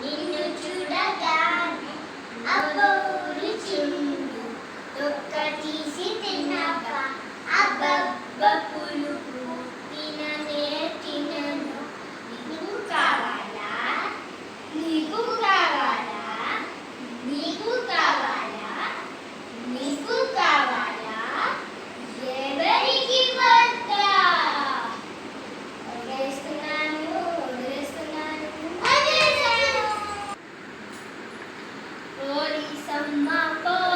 నిన్ను చూడగా అప్పుడు చిందు some mapo.